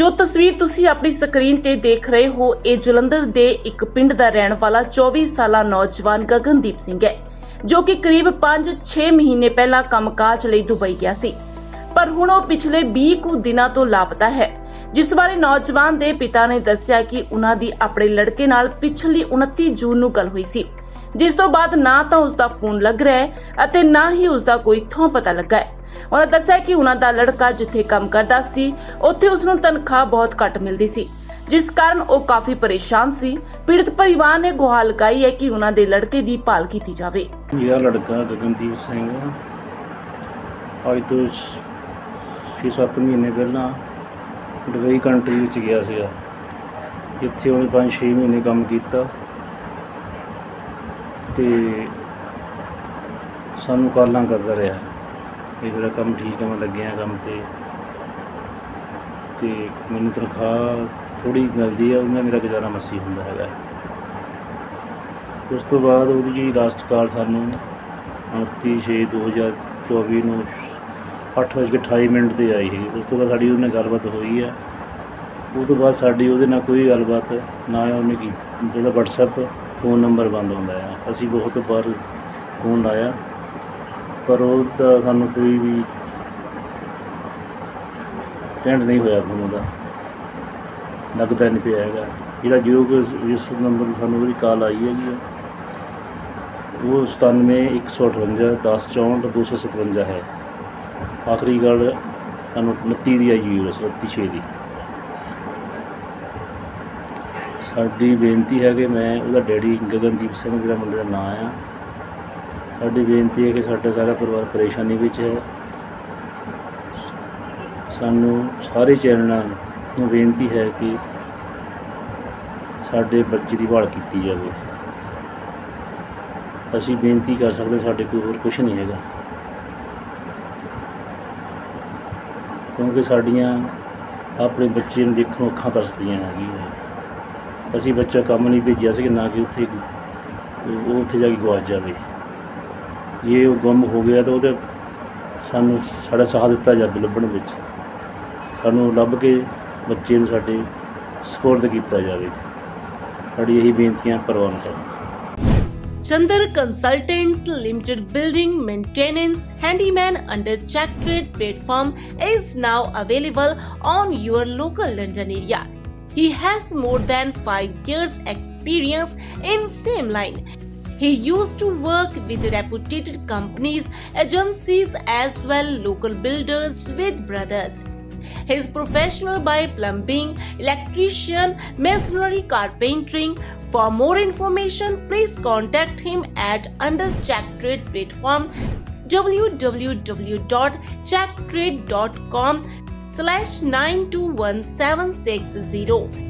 ਜੋ ਤਸਵੀਰ ਤੁਸੀਂ ਆਪਣੀ ਸਕਰੀਨ ਤੇ ਦੇਖ ਰਹੇ ਹੋ, ਇਹ ਜਲੰਧਰ ਦੇ ਇੱਕ ਪਿੰਡ ਦਾ ਰਹਿਣ ਵਾਲਾ 24 ਸਾਲਾ ਨੌਜਵਾਨ ਗਗਨਦੀਪ ਸਿੰਘ ਹੈ, ਜੋ ਕਿ ਕਰੀਬ 5-6 ਮਹੀਨੇ ਪਹਿਲਾਂ ਕੰਮਕਾਜ ਲਈ ਦੁਬਈ ਗਿਆ ਸੀ। ਪਰ ਹੁਣ ਉਹ ਪਿਛਲੇ 20 ਕੁ ਦਿਨਾਂ ਤੋਂ ਲਾਪਤਾ ਹੈ, ਜਿਸ ਬਾਰੇ ਨੌਜਵਾਨ ਦੇ ਪਿਤਾ ਨੇ ਦੱਸਿਆ ਕਿ ਉਹਨਾਂ ਦੀ ਆਪਣੇ ਲੜਕੇ ਨਾਲ ਪਿਛਲੀ 29 ਜੂਨ ਨੂੰ ਗੱਲ ਹੋਈ ਸੀ, ਜਿਸ ਤੋਂ ਬਾਅਦ ਨਾ ਤਾਂ ਉਸ ਦਾ ਫੋਨ ਲੱਗ ਰਿਹਾ ਹੈ ਅਤੇ ਨਾ ਹੀ ਉਸ ਦਾ ਕੋਈ ਥਾਂ ਪਤਾ ਲੱਗਾ ਹੈ। ਉਹਨਾਂ ਦੱਸਿਆ ਕਿ ਉਹਨਾਂ ਦਾ ਲੜਕਾ ਜਿੱਥੇ ਕੰਮ ਕਰਦਾ ਸੀ, ਉੱਥੇ ਉਸ ਨੂੰ ਤਨਖਾਹ ਬਹੁਤ ਘੱਟ ਮਿਲਦੀ ਸੀ, ਜਿਸ ਕਾਰਨ ਉਹ ਕਾਫੀ ਪਰੇਸ਼ਾਨ ਸੀ। ਪੀੜਤ ਪਰਿਵਾਰ ਨੇ ਗੁਹਾਰ ਲਗਾਈ ਹੈ ਕਿ ਉਹਨਾਂ ਦੇ ਲੜਕੇ ਦੀ ਭਾਲ ਕੀਤੀ ਜਾਵੇ। ਮੇਰਾ ਲੜਕਾ ਗਗਨਦੀਪ ਸਿੰਘ ਅੱਜ ਤੋਂ 6-7 ਮਹੀਨੇ ਪਹਿਲਾਂ ਦੁਬਈ ਕੰਟਰੀ ਵਿੱਚ ਗਿਆ ਸੀਗਾ। ਜਿੱਥੇ ਉਹਨੇ 5-6 ਮਹੀਨੇ ਕੰਮ ਕੀਤਾ। ਤੇ ਸਾਨੂੰ ਕਾਲਾਂ ਕਰਦਾ ਰਿਹਾ। ਇਹ ਮੇਰਾ ਕੰਮ ਠੀਕ ਹੈ ਮੈਂ ਲੱਗਿਆ ਕੰਮ ਤੇ। ਤੇ ਮੈਨੂੰ ਤਨਖਾਹ ਥੋੜੀ ਮਿਲਦੀ ਹੈ ਉਹਨਾਂ ਮੇਰਾ ਗੁਜ਼ਾਰਾ ਮਸੀ ਹੁੰਦਾ ਹੈਗਾ। ਉਸ ਤੋਂ ਬਾਅਦ ਉਹਦੀ ਜੀ ਲਾਸਟ ਕਾਲ ਸਾਨੂੰ 29/6/2024 ਨੂੰ 8:28 ਮਿੰਟ ਤੇ ਆਈ ਸੀ। ਉਸ ਤੋਂ ਬਾਅਦ ਸਾਡੀ ਉਹਦੇ ਨਾਲ ਗੱਲਬਾਤ ਹੋਈ ਹੈ ਉਹ ਤੋਂ ਬਾਅਦ ਸਾਡੀ ਉਹਦੇ ਨਾਲ ਕੋਈ ਗੱਲਬਾਤ ਨਾ ਉਹਨੇ ਕੀ ਜਿਹੜਾ WhatsApp ਫੋਨ ਨੰਬਰ ਬੰਦ ਹੁੰਦਾ ਆ। ਅਸੀਂ ਬਹੁਤ ਵਾਰ ਫੋਨ ਲਾਇਆ। ਪਰ ਉਹ ਤਾਂ ਸਾਨੂੰ ਕੋਈ ਵੀ ਟੈਂਡ ਨਹੀਂ ਹੋਇਆ ਫੋਨ ਦਾ ਲੱਗਦਾ ਨਹੀਂ ਪਿਆ ਹੈਗਾ। ਜਿਹੜਾ ਜੀਓ ਜਿਸ ਨੰਬਰ ਸਾਨੂੰ ਉਹਦੀ ਕਾਲ ਆਈ ਹੈਗੀ ਆ। ਉਹ 97 158 10 64 257 ਹੈ। ਆਖਰੀ ਗੱਲ ਸਾਨੂੰ 29 ਦੀ ਆਈ ਹੋਈ ਹੈ 36 ਦੀ। ਸਾਡੀ ਬੇਨਤੀ ਹੈ ਕਿ ਮੈਂ ਉਹਦਾ ਡੈਡੀ ਗਗਨਦੀਪ ਸਿੰਘ ਜਿਹੜਾ ਮੁੰਡੇ ਦਾ ਨਾਂ ਆ ਸਾਡੀ ਬੇਨਤੀ ਹੈ ਕਿ ਸਾਡਾ ਸਾਰਾ ਪਰਿਵਾਰ ਪਰੇਸ਼ਾਨੀ ਵਿੱਚ ਹੈ। ਸਾਨੂੰ ਸਾਰੇ ਚੈਨਲਾਂ ਨੂੰ ਬੇਨਤੀ ਹੈ ਕਿ ਸਾਡੇ ਬੱਚੇ ਦੀ ਭਾਲ ਕੀਤੀ ਜਾਵੇ। ਅਸੀਂ ਬੇਨਤੀ ਕਰ ਸਕਦੇ ਸਾਡੇ ਕੋਈ ਹੋਰ ਕੁਝ ਨਹੀਂ ਹੈਗਾ। ਕਿਉਂਕਿ ਸਾਡੀਆਂ ਆਪਣੇ ਬੱਚੇ ਨੂੰ ਦੇਖਣ ਅੱਖਾਂ ਤਰਸਦੀਆਂ ਹੈਗੀਆਂ। ਅਸੀਂ ਬੱਚਾ ਕੰਮ ਨਹੀਂ ਭੇਜਿਆ ਸੀ ਕਿ ਨਾ ਕਿ ਉੱਥੇ ਉਹ ਉੱਥੇ ਜਾ ਕੇ ਗਵਾਚ ਜਾਵੇ। ਜੇ ਉਹ ਗੁੰਮ ਹੋ ਗਿਆ ਤਾਂ ਉਹਦੇ ਸਾਨੂੰ ਸਾਡਾ ਸਾਥ ਦਿੱਤਾ ਜਾਵੇ ਲੱਭਣ ਵਿੱਚ ਸਾਨੂੰ ਲੱਭ ਕੇ ਬੱਚੇ ਨੂੰ ਸਾਡੇ ਸਪੋਰਟ ਕੀਤਾ ਜਾਵੇ ਸਾਡੀ ਇਹੀ ਬੇਨਤੀਆਂ ਪ੍ਰਵਾਨ ਕਰੋ Chandar Consultants Limited building maintenance handyman under check trade platform is now available on your local London area. He has more than 5 years experience in same line. He used to work with reputed companies, agencies as well local builders with brothers. He is professional by plumbing, electrician, masonry, carpentering. For more information, please contact him at under Check Trade platform www.checktrade.com slash 921760.